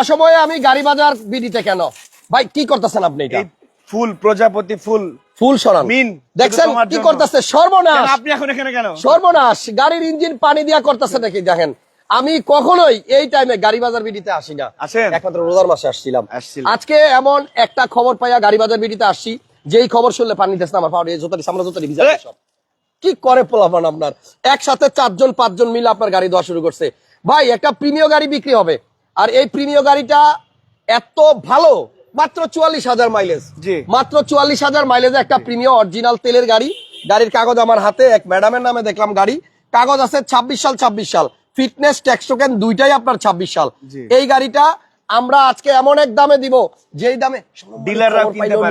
অসময়ে আমি গাড়ি বাজার বিডিতে কেন? ভাই কি করতেছেন আপনি এটা? ফুল প্রজাপতি ফুল। ফুল সরান। মিন, দেখছেন কি করতেছে? সর্বনাশ। আপনি এখন এখানে কেন? সর্বনাশ। গাড়ির ইঞ্জিন পানি দিয়া করতেছে নাকি দেখেন। আমি কখনোই এই টাইমে গাড়ি বাজার বিডিতে আসি না। আসেন? একমাত্র রোজার মাসে আসছিলাম। আজকে এমন একটা খবর পাইয়া গাড়ি বাজার বিডিতে আসছি যেই খবর শুনলে পানি দিতেছে আমার পাউডার জোতারি সামরা জোতারি ভিজা! সব। কি করে পোলাপান আপনার? একসাথে চারজন পাঁচজন মিলে আপনার গাড়ি দেওয়া শুরু করছে। ভাই একটা প্রিমিয় গাড়ি বিক্রি হবে। আর এই প্রিমিয় গাড়িটা এত ভালো মাত্র চুয়াল্লিশ হাজার মাইলেজ মাত্র চুয়াল্লিশ হাজার মাইলেজে একটা প্রিমিয় অরিজিনাল তেলের গাড়ি। গাড়ির কাগজ আমার হাতে এক ম্যাডামের নামে দেখলাম গাড়ি। কাগজ আছে ছাব্বিশ সাল ছাব্বিশ সাল। ফিটনেস ট্যাক্স টোকেন দুইটাই আপনার ছাব্বিশ সাল। এই গাড়িটা আমরা আজকে এমন এক দামে দিব যেই দামে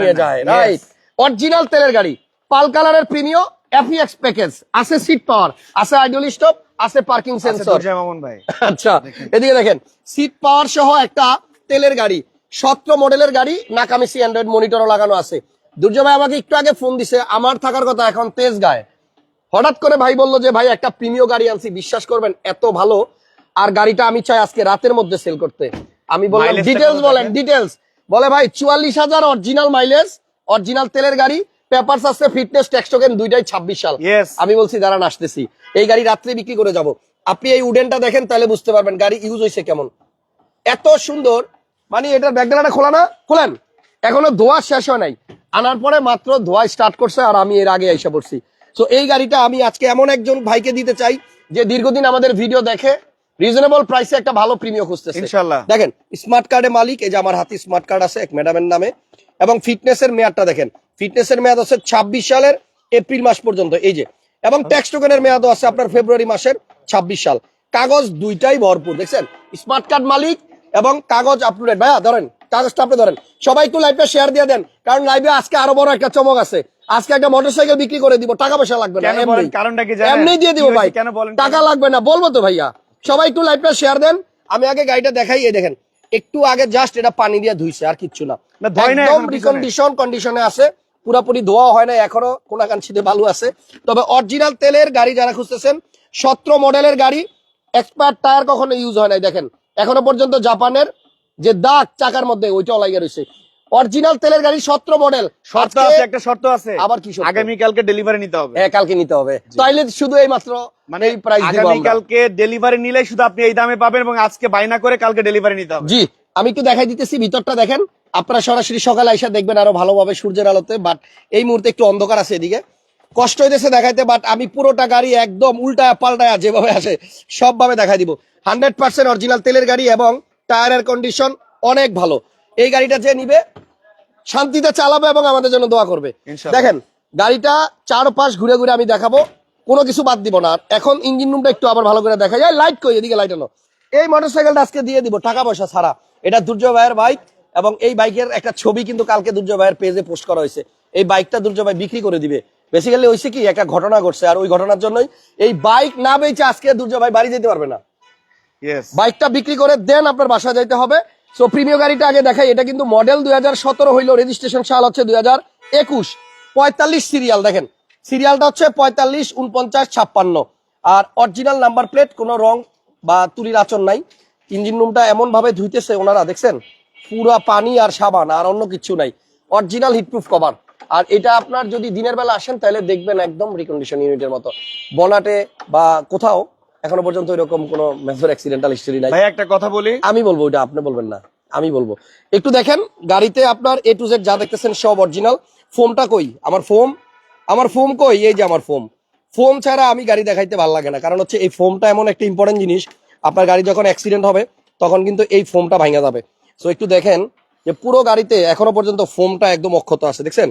নিয়ে যায় রাইট অরিজিনাল তেলের গাড়ি। পাল কালারের প্রিমিয় এফিএক্স প্যাকেজ আছে সিট পাওয়ার আছে আইডল স্টপ আছে পার্কিং আচ্ছা, সেন্সর ভাই। আচ্ছা এদিকে দেখেন সিট পাওয়ার সহ একটা তেলের গাড়ি সতেরো মডেলের গাড়ি নাকামিসি অ্যান্ড্রয়েড মনিটরও লাগানো আছে। দুর্জয় ভাই আমাকে একটু আগে ফোন দিছে আমার থাকার কথা এখন তেজ গায়ে। হঠাৎ করে ভাই বলল যে ভাই একটা প্রিমিয় গাড়ি আনছি বিশ্বাস করবেন এত ভালো। আর গাড়িটা আমি চাই আজকে রাতের মধ্যে সেল করতে। আমি বললাম ডিটেলস বলেন? ডিটেলস বলে ভাই চুয়াল্লিশ হাজার অরিজিনাল মাইলেজ অরিজিনাল তেলের গাড়ি পেপারস আছে ফিটনেস ট্যাক্স টোকেন দুইটাই ছাব্বিশ সাল। আমি বলছি দাঁড়ান আসতেছি। এই গাড়ি রাত্রে বিক্রি করে যাব। আপনি এই উডেনটা দেখেন তাহলে বুঝতে পারবেন গাড়ি ইউজ হয়েছে কেমন। এত সুন্দর। মানে এটার ব্যাকডালাটা খোলা না? খোলেন। এখনও ধোয়া শেষ হয় নাই। আনার পরে মাত্র ধোয়া স্টার্ট করছে আর আমি এর আগে এসে পড়ছি। তো এই গাড়িটা আমি আজকে এমন একজন ভাইকে দিতে চাই যে দীর্ঘদিন আমাদের ভিডিও দেখে রিজনেবল প্রাইসে একটা ভালো প্রিমিয়াম খুঁজতেছে। দেখেন স্মার্ট কার্ডে মালিক এই যে আমার হাতে স্মার্ট কার্ড আছে এক ম্যাডামের নামে এবং ফিটনেসের মেয়াদটা দেখেন। ফিটনেসের মেয়াদ আছে ছাব্বিশ সালের এপ্রিল মাস পর্যন্ত এই যে। এবং ট্যাক্স টোকেনের মেয়াদও আছে আপনার ফেব্রুয়ারি মাসের ছাব্বিশ সাল। কাগজ দুইটাই ভরপুর দেখছেন? স্মার্ট কার্ড মালিক এবং কাগজ আপ টু ডেট ভাইয়া ধরেন কাগজটা আপনি ধরেন। সবাই একটু লাইভে শেয়ার দিয়ে দেন কারণ লাইভে আজকে আরও বড় একটা চমক আছে। আজকে একটা মোটরসাইকেল বিক্রি করে দিব টাকা পয়সা লাগবে না এমনি। কারণটা কি এমনি দিয়ে দিব ভাই কেন বলেন? টাকা লাগবে না বলব তো ভাইয়া। সবাই একটু লাইভটা শেয়ার দেন আমি আগে গাড়িটা দেখাই এই দেখেন একটু আগে জাস্ট এটা পানি দিয়ে ধুইছে আর কিচ্ছু না। একদম রিকন্ডিশন কন্ডিশনে আছে। পুরোপুরি ধোয়া হয় না এখনও কোনাকাঞ্চিতে বালু আছে। তবে অরিজিনাল তেলের গাড়ি যারা খুঁজতেছেন সতেরো মডেলের গাড়ি এক্সপায়ার টায়ার কখনো ইউজ হয় নাই দেখেন। এখনও পর্যন্ত জাপানের যে দাগ চাকার মধ্যে ওইটাও লাগিয়ে রয়েছে। অরিজিনাল তেলের গাড়ি সতেরো মডেল শর্ত আছে একটা শর্ত আছে। আবার কি শর্ত? আগামী কালকে ডেলিভারি নিতে হবে। হ্যাঁ কালকে নিতে হবে। তাইলে শুধু এই মাত্র মানে এই প্রাইস আগামী কালকে ডেলিভারি নিলে শুধু আপনি এই দামে পাবেন এবং আজকে বাইনা করে কালকে ডেলিভারি নিতে হবে। জি। আমি একটু দেখাই দিতেছি ভিতরটা দেখেন। আপনারা সরাসরি সকালে এসে দেখবেন আরও ভালোভাবে সূর্যের আলোতে বাট এই মুহূর্তে একটু অন্ধকার আছে এদিকে। কষ্ট হইতেছে দেখাইতে বাট আমি পুরোটা গাড়ি একদম উল্টায় পাল্টায় যেভাবে আসে সবভাবে দেখাই দিব। হান্ড্রেড পার্সেন্ট অরিজিনাল তেলের গাড়ি এবং টায়ারের কন্ডিশন অনেক ভালো। এই গাড়িটা যে নিবে শান্তিতে চালাবে এবং আমাদের জন্য দোয়া করবে। দেখেন গাড়িটা চার চারপাশ ঘুরে ঘুরে আমি দেখাবো কোনো কিছু বাদ দিব না। এখন ইঞ্জিন রুমটা একটু আবার ভালো করে দেখা যায় লাইট কই? এদিকে লাইট আনো এই মোটরসাইকেলটা আজকে দিয়ে দিব টাকা পয়সা ছাড়া। এটা দুর্জয় ভাইয়ের বাইক এবং এই বাইকের একটা ছবি কিন্তু কালকে দুর্জয় ভাইয়ের পেজে পোস্ট করা হয়েছে। এই বাইকটা দুর্জয় ভাই বিক্রি করে দিবে। বেসিক্যালি হয়েছে কি একটা ঘটনা ঘটছে আর ওই ঘটনার জন্যই এই বাইক না বেচে আজকে দুর্জয় ভাই বাড়ি যেতে পারবে না। বাইকটা বিক্রি করে দেন আপনার বাসা যাইতে হবে। সো প্রিমিয় গাড়িটা আগে দেখাই এটা কিন্তু মডেল দুই হাজার সতেরো হইল রেজিস্ট্রেশন সাল হচ্ছে দুই হাজার একুশ। পঁয়তাল্লিশ সিরিয়াল দেখেন। সিরিয়ালটা হচ্ছে পঁয়তাল্লিশ উনপঞ্চাশ ছাপ্পান্ন। আর অরিজিনাল নাম্বার প্লেট কোনো রং বা তুলির আচর নাই। ইঞ্জিন রুমটা এমন ভাবে ধুইতেছে ওনারা দেখছেন? পুরা পানি আর সাবান আর অন্য কিছু নাই। অরিজিনাল হিটপ্রুফ কভার আর এটা আপনার যদি দিনের বেলা আসেন তাহলে দেখবেন একদম রিকন্ডিশন ইউনিটের মতো। বনাটে বা কোথাও এখনও পর্যন্ত এরকম কোনো মেজর অ্যাক্সিডেন্টাল হিস্টরি নাই। ভাই একটা কথা বলি। আমি বলব ওইটা আপনি বলবেন না। আমি বলব। একটু দেখেন গাড়িতে আপনার এ টু জেড যা দেখতেছেন সব অরিজিনাল ফোমটা কই? আমার ফোম আমার ফোম কই? এই যে আমার ফোম ফোম ছাড়া আমি গাড়ি দেখাইতে ভালো লাগে না। কারণ হচ্ছে এই ফোমটা এমন একটা ইম্পর্টেন্ট জিনিস। আপনার গাড়ি যখন অ্যাক্সিডেন্ট হবে, তখন কিন্তু এই ফোমটা ভাঙা যাবে। সো একটু দেখেন যে পুরো গাড়িতে এখনও পর্যন্ত ফোমটা একদম অক্ষত আছে, দেখছেন?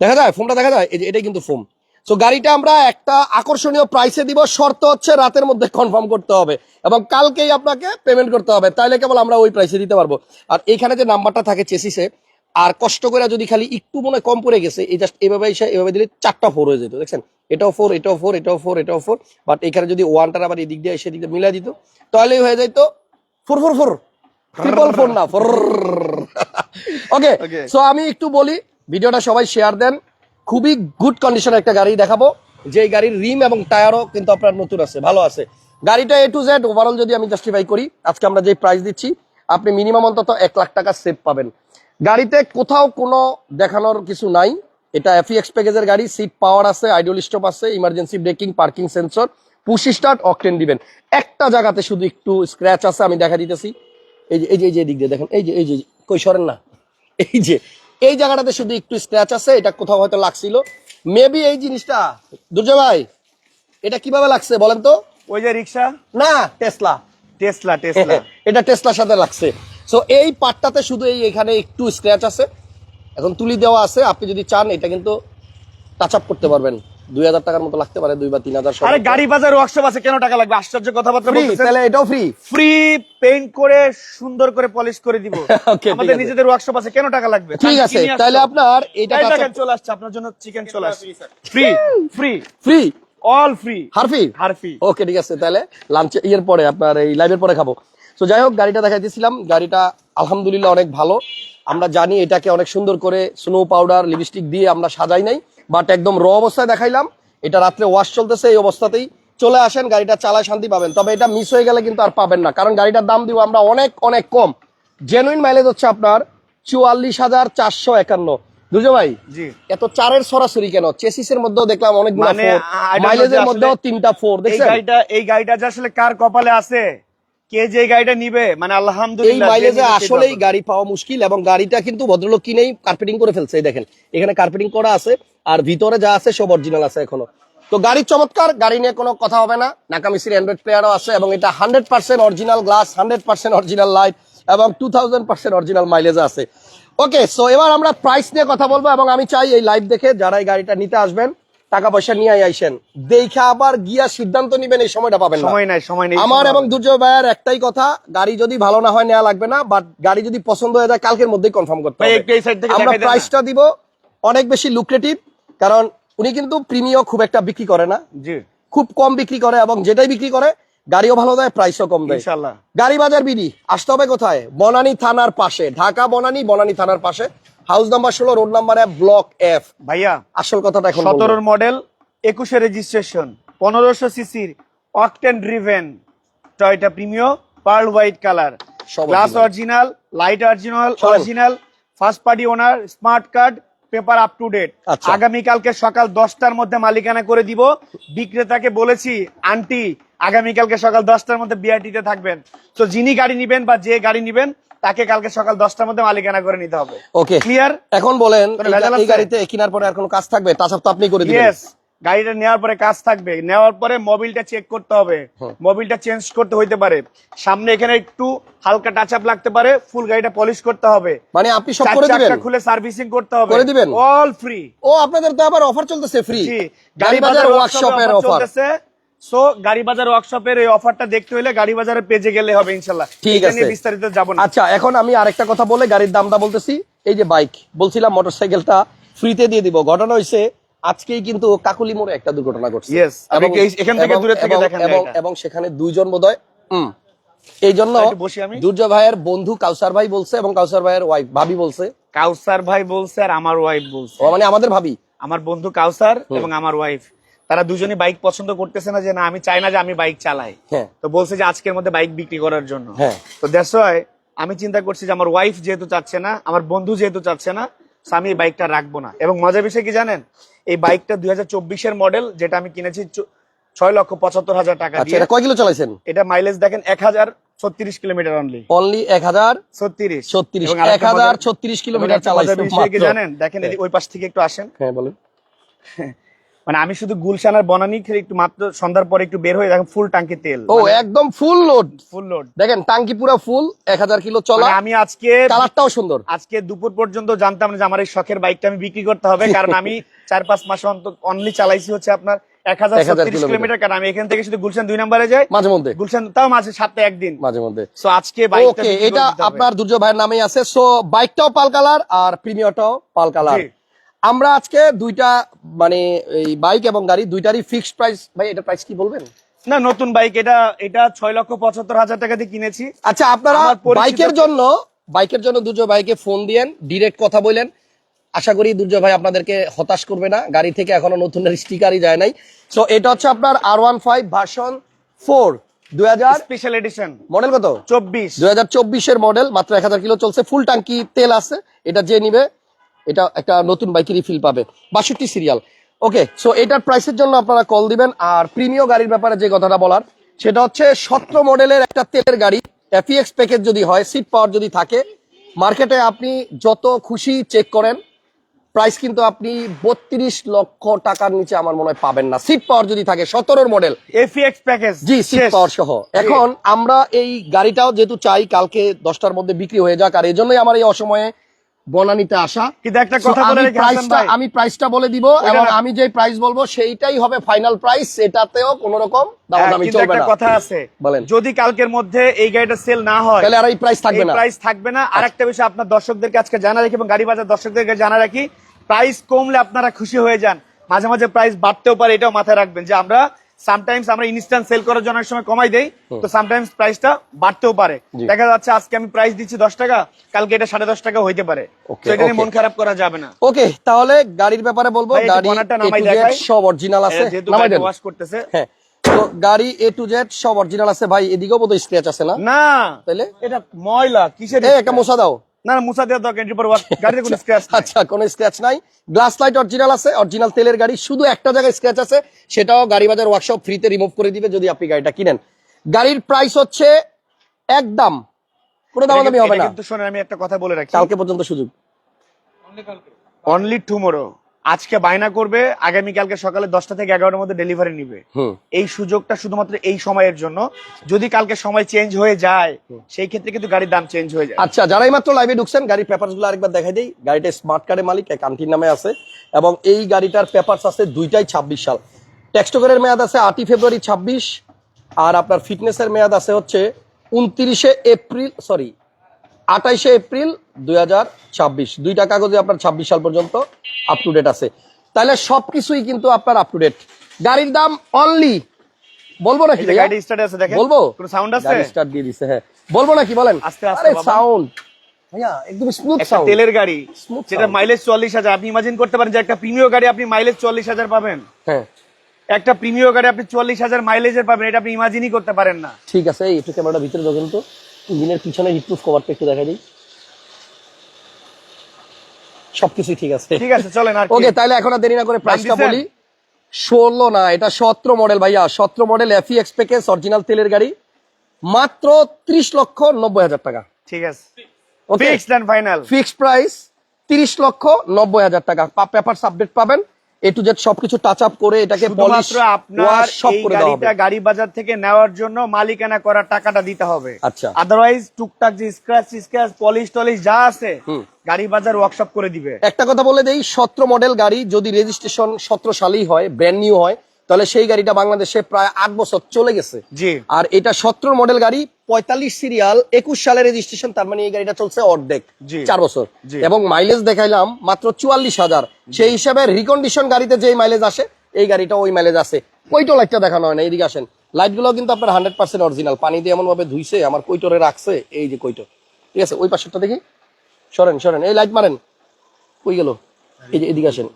দেখা যায়? ফোমটা দেখা যায়? এই যে, এটাই কিন্তু ফোম। সো গাড়িটা আমরা একটা আকর্ষণীয় প্রাইসে দিব, শর্ত হচ্ছে রাতের মধ্যে কনফার্ম করতে হবে এবং কালকেই আপনাকে পেমেন্ট করতে হবে। তাইলে কেবল আমরা ওই প্রাইসে দিতে পারব। আর এখানে যে নাম্বারটা থাকে চেসিসে আর কষ্ট করে যদি খালি একটু মনে হয় কম পড়ে গেছে এই জাস্ট এভাবে এসে এভাবে দিলে চারটা ফোর হয়ে যেত দেখছেন? এটাও ফোর এটাও ফোর এটাও ফোর এটাও ফোর বাট এখানে যদি ওয়ানটার আবার এদিক দিয়ে সেদিক দিয়ে মিলাই দিত তাহলেই হয়ে যাইতো four four four triple four না ফোর ওকে সো আমি একটু বলি ভিডিওটা সবাই শেয়ার দেন। খুবই গুড কন্ডিশনের একটা গাড়ি দেখাবো যে গাড়ির রিম এবং টায়ারও কিন্তু আপনার নতুন আছে ভালো আছে। গাড়িটা এ টু জেড ওভারঅল যদি আমি জাস্টিফাই করি আজকে আমরা যে প্রাইস দিচ্ছি আপনি মিনিমাম অন্তত এক লাখ টাকা সেভ পাবেন। গাড়িতে কোথাও কোনো দেখানোর কিছু নাই। এটা এফিএক্স প্যাকেজের গাড়ি সিট পাওয়ার আছে আইডিয়াল স্টপ আছে emergency braking parking sensor push start octane দিবেন একটা জায়গাতে শুধু একটু স্ক্র্যাচ আছে আমি দেখা দিতেছি। এই যে এই যে এই যে দিক দিয়ে দেখেন এই যে এই যে কই সরেন না। এই যে এই জায়গাটাতে শুধু একটু স্ক্র্যাচ আছে এটা কোথাও হয়তো লাগছিল। মেবি এই জিনিসটা দুর্জয় ভাই এটা কীভাবে লাগছে বলেন তো? ওই যে রিক্সা? না টেসলা টেসলা টেসলা এটা টেসলার সাথে লাগছে। সো এই পার্টটাতে শুধু এই এখানে একটু স্ক্র্যাচ আছে। এখন তুলি দেওয়া আছে। আপনি যদি চান এটা কিন্তু টাচ আপ করতে পারবেন। দুই হাজার টাকার মতো লাগতে পারে দুই বা তিন হাজার আরে গাড়ি বাজার ওয়ার্কশপ আছে কেন টাকা লাগবে? আশ্চর্য কথাবার্তা ফ্রি তাহলে এটাও ফ্রি ফ্রি পেইন্ট করে সুন্দর করে পলিশ করে দিব। আমাদের নিজেদের ওয়ার্কশপ আছে কেন টাকা লাগবে? ঠিক আছে তাহলে আপনার এটা দেখেন চলে আসছে আপনার জন্য চিকেন চলে আসছে। Free free free all free Herfy Herfy okay ঠিক আছে তাহলে লাঞ্চ ইয়ের পরে আপনার এই লাইভের পরে খাব। তো যাই হোক গাড়িটা দেখাইতেছিলাম। গাড়িটা আলহামদুলিল্লাহ অনেক ভালো। আমরা জানি এটাকে অনেক সুন্দর করে স্নো পাউডার লিপস্টিক দিয়ে আমরা সাজাই নাই বাট একদম র অবস্থায় দেখাইলাম। এটা রাত্রে ওয়াশ চলতেছে এই অবস্থাতেই। চলে আসেন গাড়িটা চালায় শান্তি পাবেন। তবে এটা মিস হয়ে গেলে কিন্তু আর পাবেন না কারণ গাড়িটার দাম দিব আমরা অনেক অনেক কম। জেনুইন মাইলেজ হচ্ছে আপনার চুয়াল্লিশ হাজার চারশো একান্ন। দুজো ভাই এত চারের সরাসরি কেন? চেসিসের মধ্যেও দেখলাম মানে, I মাইলেজের মধ্যেও তিনটা ফোর এই দেখছেন? গাড়িটা এই গাড়িটা যে আসলে কার কপালে আছে? কে যে গাড়িটা নিবে? মানে আলহামদুলিল্লাহ মাইলেজে আসলেই গাড়ি পাওয়া মুশকিল এবং গাড়িটা কিন্তু ভদ্রলোক কিনেই কার্পেটিং করে ফেলছে এই দেখেন। এখানে কার্পেটিং করা আছে আর ভিতরে যা আছে সব অরিজিনাল আছে এখনও। তো গাড়ির চমৎকার গাড়ি নিয়ে কোনো কথা হবে না। নাকামিসির অ্যান্ড্রয়েড প্লেয়ারও আছে এবং এটা hundred percent original glass hundred percent original light এবং two thousand percent original mileage আছে। ওকে সো এবার আমরা প্রাইস নিয়ে কথা বলব এবং আমি চাই এই লাইভ দেখে যারা এই গাড়িটা নিতে আসবেন টাকা পয়সা নিয়ে আইসেন। দেখে আবার গিয়া সিদ্ধান্ত নিবেন এই সময়টা পাবেন সময় নাই সময় নেই আমার এবং দুর্জয় ভাইয়ের একটাই কথা গাড়ি যদি ভালো না হয় নেওয়া লাগবে না বাট গাড়ি যদি পছন্দ হয়ে যায় কালকের মধ্যেই কনফার্ম করতে হবে। আমরা। প্রাইসটা দিব অনেক বেশি লুক্রেটিভ কারণ উনি কিন্তু প্রিমিয় খুব একটা বিক্রি করে না। জি। খুব কম বিক্রি করে এবং যেটাই বিক্রি করে গাড়িও ভালো দেয় প্রাইসও কম দেয়। ইনশাআল্লাহ। গাড়ি বাজার বিডি আসতে হবে কোথায়? বনানী থানার পাশে ঢাকা বনানী বনানী থানার পাশে। হাউস নাম্বার ষোলো road number F block F ভাইয়া আসল কথাটা এখন। সতেরোর মডেল একুশে রেজিস্ট্রেশন পনেরোশো সিসির octane driven Toyota Premio pearl white colour glass original light original original first party owner smart card paper up to date. আগামীকালকে সকাল দশটার মধ্যে মালিকানা করে দিব। বিক্রেতাকে বলেছি আন্টি আগামীকালকে সকাল দশটার মধ্যে বিআরটিতে থাকবেন। তো যিনি গাড়ি নিবেন বা যে গাড়ি নিবেন তাকে কালকে সকাল দশটার মধ্যে মালিকানা করে নিতে হবে। ওকে ক্লিয়ার এখন বলেন এই-? গাড়িতে কেনার পরে আর কোনো কাজ থাকবে? তাছাড়া তো আপনি করে দিবেন। গাড়িটা নেওয়ার পরে কাজ থাকবে। নেওয়ার পরে মোবিলটা চেক করতে হবে। মোবিলটা চেঞ্জ করতে হইতে পারে। সামনে এখানে একটু হালকা টাচ আপ লাগতে পারে। ফুল গাড়িটা পলিশ করতে হবে। মানে আপনি সব করে দিবেন? খুলে সার্ভিসিং করতে হবে। করে দিবেন? অল ফ্রি ও আপনাদের তো আবার অফার চলতেছে ফ্রি জি। গাড়ি বাজার ওয়ার্কশপের অফার সো গাড়ি বাজার ওয়ার্কশপের এই অফারটা দেখতে হলে গাড়ি বাজারের পেজে গেলে হবে ইনশাল্লাহ। ঠিক আছে। বিস্তারিত যাব না। আচ্ছা এখন আমি আরেকটা কথা বলে গাড়ির দামটা বলতেছি। এই যে বাইক বলছিলাম মোটরসাইকেলটা ফ্রিতে দিয়ে দিব। ঘটনা হয়েছে আজকেই কিন্তু কাকুলি মোড়ে একটা দুর্ঘটনা ঘটছে। এখান থেকে দূরে থেকে দেখেন এবং সেখানে দুইজন বোধহয় হুম। এই জন্য আমি। দুর্জয় ভাইয়ের বন্ধু কাউসার ভাই বলছে এবং কাউসার ভাইয়ের ওয়াইফ ভাবি বলছে। কাউসার ভাই বলছে আর আমার ওয়াইফ বলছে। মানে আমাদের ভাবি। আমার বন্ধু কাউসার এবং আমার ওয়াইফ তারা দুজনে বাইক পছন্দ করতেছে না যে না আমি চাই না যে আমি বাইক চালাই। হ্যাঁ। তো বলছে যে আজকের মধ্যে বাইক বিক্রি করার জন্য। হ্যাঁ। তো দ্যাটস ওয়াই আমি চিন্তা করছি যে আমার ওয়াইফ যেহেতু চাচ্ছে না আমার বন্ধু যেহেতু চাচ্ছে না আমি এই বাইকটা রাখব না। এবং মজার বিষয় কি জানেন? এই বাইকটা দুই হাজার চব্বিশের মডেল যেটা আমি কিনেছি ছয় লক্ষ পঁচাত্তর হাজার টাকা আচ্ছা দিয়ে। কয় কিলো চালাইছেন? এটা মাইলেজ দেখেন এক হাজার ছত্রিশ কিলোমিটার অনলি অনলি এক হাজার ছত্রিশ। ছত্রিশ। এক হাজার ছত্রিশ কিলোমিটার একটা মজার চালাইছে বিষয় কি মাত্র। জানেন? দেখেন ওই পাশ থেকে একটু আসেন। হ্যাঁ বলেন। মানে আমি শুধু গুলশান আর বনানি একটু মাত্র সন্ধ্যার পরে একটু বের হয়ে দেখেন ফুল টাঙ্কি তেল। ও একদম ফুল লোড ফুল লোড দেখেন টাঙ্কি পুরো ফুল এক হাজার কিলো চলা। মানে আমি আজকে কালারটাও সুন্দর। আজকে দুপুর পর্যন্ত জানতাম না যে আমার এই শখের বাইকটা আমি বিক্রি করতে হবে কারণ আমি চার পাঁচ মাস অন্তত অনলি চালাইছি হচ্ছে আপনার এক হাজার 1000 কিলোমিটার। কারণ আমি এখান থেকে শুধু গুলশান দুই নম্বরে যাই। মাঝে মধ্যে। গুলশান তাও মাঝে সাতটা একদিন। মাঝে মধ্যে। সো আজকে বাইকটা ওকে এটা আপনার দুর্জয় ভাইয়ের নামেই আছে। সো বাইকটাও পাল কালার আর প্রিমিয়ারটাও পাল কালার। আমরা আজকে দুইটা মানে এই বাইক এবং গাড়ি দুইটারই ফিক্সড প্রাইস ভাই এটা প্রাইস কি বলবেন? না নতুন বাইক এটা এটা ছয় লক্ষ পঁচাত্তর হাজার টাকা দিয়ে কিনেছি। আচ্ছা আপনারা বাইকের জন্য বাইকের জন্য দুর্জয় ভাইকে ফোন দিয়েন ডিরেক্ট কথা বললেন আশা করি দুর্জয় ভাই আপনাদেরকে হতাশ করবে না। গাড়ি থেকে এখনও নতুন স্টিকারই যায় নাই। সো এটা হচ্ছে আপনার R one five version four দুই হাজার স্পেশাল এডিশন মডেল কত? চব্বিশ। দুই হাজার চব্বিশের মডেল মাত্র এক হাজার কিলো চলছে। ফুল টাঙ্কি তেল আছে। এটা যে নিবে এটা একটা নতুন বাইকেরই ফিল পাবে। বাষট্টি সিরিয়াল ওকে সো এটার প্রাইসের জন্য আপনারা কল দিবেন। আর প্রিমিয় গাড়ির ব্যাপারে যে কথাটা বলার সেটা হচ্ছে সতেরো মডেলের একটা তেলের গাড়ি। এফিএক্স প্যাকেজ যদি হয় সিট পাওয়ার যদি থাকে মার্কেটে আপনি যত খুশি চেক করেন প্রাইস কিন্তু আপনি বত্রিশ লক্ষ টাকার নিচে আমার মনে হয় পাবেন না। সিট পাওয়ার যদি থাকে সতেরোর model F EX package G seat power সহ। এখন আমরা এই গাড়িটাও যেহেতু চাই কালকে দশটার মধ্যে বিক্রি হয়ে যাক। আর এই জন্যই আমার এই অসময়ে বনানিতে আসা। কিন্তু একটা কথা বলে প্রাইসটা আমি প্রাইসটা বলে দিব এবং আমি যে প্রাইস বলব সেইটাই হবে ফাইনাল প্রাইস এটাতেও কোন রকম হ্যাঁ, দামাদামি চলবে না। কথা আছে বলেন। যদি কালকের মধ্যে এই গাড়িটা সেল না হয় তাহলে আর এই প্রাইস থাকবে না। প্রাইস থাকবে না। আর একটা বিষয় আপনার দর্শকদেরকে আজকে জানা রাখি এবং গাড়ি বাজার দর্শকদেরকে জানা রাখি প্রাইস কমলে আপনারা খুশি হয়ে যান। মাঝে মাঝে প্রাইস বাড়তেও পারে এটাও মাথায় রাখবেন যে আমরা সামটাইমস আমরা ইনস্ট্যান্ট সেল করার জন্য সময় কমাই দেই তো সামটাইমস প্রাইসটা বাড়তেও পারে। দেখা যাচ্ছে আজকে আমি প্রাইস দিচ্ছি দশ টাকা কালকে এটা সাড়ে দশ টাকা হইতে পারে। এটা নিয়ে মন খারাপ করা যাবে না। ওকে তাহলে গাড়ির ব্যাপারে বলব। সব অরিজিনাল আছে। যেহেতু নামাই ওয়াশ করতেছে। হ্যাঁ তো গাড়ি এ টু জেড সব অরিজিনাল আছে। ভাই এদিকেও বোধহয় স্ক্র্যাচ আছে না? না। তাইলে? এটা ময়লা কিসের একটা মোছা দাও। না না মুসা দেওয়ার দরকার এন্ট্রি পর গাড়িতে কোনো স্ক্র্যাচ আচ্ছা কোনো স্ক্র্যাচ নাই। গ্লাস লাইট অরিজিনাল আছে অরিজিনাল তেলের গাড়ি শুধু একটা জায়গায় স্ক্র্যাচ আছে সেটাও গাড়ি বাজার ওয়ার্কশপ ফ্রিতে রিমুভ করে দিবে যদি আপনি গাড়িটা কিনেন। গাড়ির প্রাইস হচ্ছে একদম কোনো দামাদামি হবে না। কিন্তু শোনেন আমি একটা কথা বলে রাখি। কালকে পর্যন্ত সুযোগ। অনলি টুমোরো আজকে বায়না করবে আগামীকালকে সকালে দশটা থেকে এগারোটার মধ্যে ডেলিভারি নিবে। এই সুযোগটা শুধুমাত্র এই সময়ের জন্য। যদি কালকে সময় চেঞ্জ হয়ে যায় সেই ক্ষেত্রে কিন্তু গাড়ির দাম চেঞ্জ হয়ে যায়। আচ্ছা যারাই মাত্র লাইভে ঢুকছেন গাড়ির পেপারগুলো আরেকবার দেখাই দিই। গাড়িটা স্মার্ট কার্ডের মালিক এক আন্টির নামে আছে। এবং এই গাড়িটার পেপারস আছে দুইটাই ছাব্বিশ সাল। টেক্সটোকারের মেয়াদ আছে আটই ফেব্রুয়ারি ছাব্বিশ। আর আপনার ফিটনেসের মেয়াদ আছে হচ্ছে উনত্রিশে এপ্রিল সরি আঠাইশে এপ্রিল দুই হাজার ছাব্বিশ। দুইটা কাগজে আপনার ছাব্বিশ সাল পর্যন্ত আপ টু ডেট আছে। তাহলে সবকিছুই কিন্তু আপনার আপ টু ডেট গাড়ির দাম অনলি বলব নাকি এই যে ভাইয়া? গাড়ি স্টার্ট আছে দেখেন। বলব? কোনো সাউন্ড আছে? গাড়ি স্টার্ট দিয়ে দিছে হ্যাঁ। বলব নাকি বলেন? আস্তে আস্তে সাউন্ড একদম স্মুথ সাউন্ড তেলের গাড়ি যেটা মাইলেজ চল্লিশ হাজার। আপনি ইমাজিন করতে পারেন যে একটা প্রিমিয় গাড়ি আপনি মাইলেজ চল্লিশ হাজার পাবেন। হ্যাঁ। একটা প্রিমিয় গাড়ি আপনি চল্লিশ হাজার মাইলেজের পাবেন এটা আপনি ইমাজিনই করতে পারেন না। ঠিক আছে এই একটু ক্যামেরাটা ভিতরে দেখেন তো। ইঞ্জিনের পিছনে হিটপ্রুফ কভারটা একটু দেখা দিই। সবকিছুই ঠিক আছে। ঠিক আছে চলেন আর ওকে তাহলে এখন আর দেরি না করে প্রাইসটা বলি। ষোলো না এটা সতেরো মডেল ভাইয়া সতেরো model F X package original তেলের গাড়ি। মাত্র ত্রিশ লক্ষ নব্বই হাজার টাকা। ঠিক আছে। Okay fixed and final fixed price তিরিশ লক্ষ নব্বই হাজার টাকা। পেপার সাবডেট পাবেন। এ টু জেড সবকিছু টাচ আপ করে এটাকে পলিশ আপনার সব করে দেওয়া হবে। গাড়িটা গাড়ি বাজার থেকে নেওয়ার জন্য মালিকানা করার টাকাটা দিতে হবে। আচ্ছা। আদারওয়াইজ টুকটাক যে স্ক্র্যাচ স্ক্র্যাচ পলিশ টলিশ যা আছে গাড়ি বাজার ওয়ার্কশপ করে দিবে। একটা কথা বলে দেই সতেরো মডেল গাড়ি যদি রেজিস্ট্রেশন সতেরো সালেই হয় ব্র্যান্ড নিউ হয় তাহলে সেই গাড়িটা বাংলাদেশে প্রায় আট বছর চলে গেছে। জি। আর এটা সতেরো মডেল গাড়ি পঁয়তাল্লিশ সিরিয়াল একুশ সালের রেজিস্ট্রেশন তার মানে এই গাড়িটা চলছে অর্ধেক চার বছর। এবং মাইলেজ দেখাইলাম মাত্র চুয়াল্লিশ হাজার। সেই হিসাবে রিকন্ডিশন গাড়িতে যেই মাইলেজ আসে এই গাড়িটা ওই মাইলেজ আছে কইটো লাইটটা দেখানো হয় না এইদিকে আসেন। লাইটগুলো কিন্তু আপনার হান্ড্রেড পার্সেন্ট অরিজিনাল পানি দিয়ে এমন ভাবে ধুইছে আমার কৈটোরে রাখছে এই যে কৈটো। ঠিক আছে ওই পাশেরটা দেখি। সরেন সরেন এই লাইট মারেন। কই গেল? এই যে এদিকে আসেন।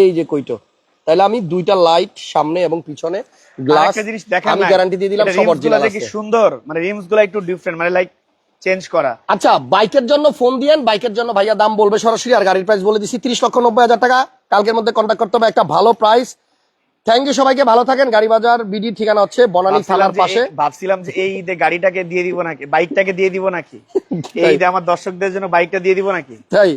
এই যে কইটো তাহলে আমি দুইটা লাইট সামনে এবং পিছনে গ্লাস জিনিস দেখেন আমি গ্যারান্টি দিয়ে দিলাম সব অরিজিনাল আছে। সুন্দর মানে রিমসগুলো একটু ডিফারেন্ট মানে লাইক চেঞ্জ করা। আচ্ছা বাইকের জন্য ফোন দিয়েন বাইকের জন্য ভাইয়া দাম বলবে সরাসরি আর গাড়ির প্রাইস বলে দিছি তিরিশ লক্ষ নব্বই হাজার টাকা। কালকের মধ্যে কন্ট্যাক্ট করতে হবে একটা ভালো প্রাইস থ্যাংক ইউ সবাইকে ভালো থাকেন। গাড়ি বাজার বিডি ঠিকানা হচ্ছে বনানী থানার পাশে। ভাবছিলাম যে এই ঈদে গাড়িটাকে দিয়ে দিব নাকি বাইকটাকে দিয়ে দিব নাকি? এই ঈদে আমার দর্শকদের জন্য বাইকটা দিয়ে দিব নাকি? তাই।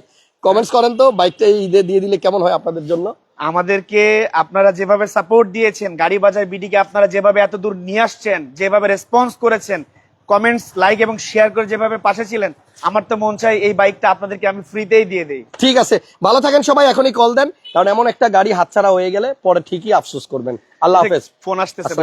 কমেন্টস করেন তো বাইকটা এই ঈদে দিয়ে দিলে কেমন হয় আপনাদের জন্য? আমাদেরকে আপনারা যেভাবে সাপোর্ট দিয়েছেন গাড়ি বাজার বিডিকে আপনারা যেভাবে এত দূর নিয়ে আসছেন যেভাবে রেসপন্স করেছেন কমেন্টস লাইক এবং শেয়ার করে যেভাবে পাশে ছিলেন আমার তো মন চাই এই বাইকটা আপনাদেরকে আমি ফ্রিতেই দিয়ে দেই। ঠিক আছে ভালো থাকেন সবাই এখনই কল দেন কারণ এমন একটা গাড়ি হাতছাড়া হয়ে গেলে পরে ঠিকই আফসোস করবেন। আল্লাহ হাফেজ। ফোন আসতেছে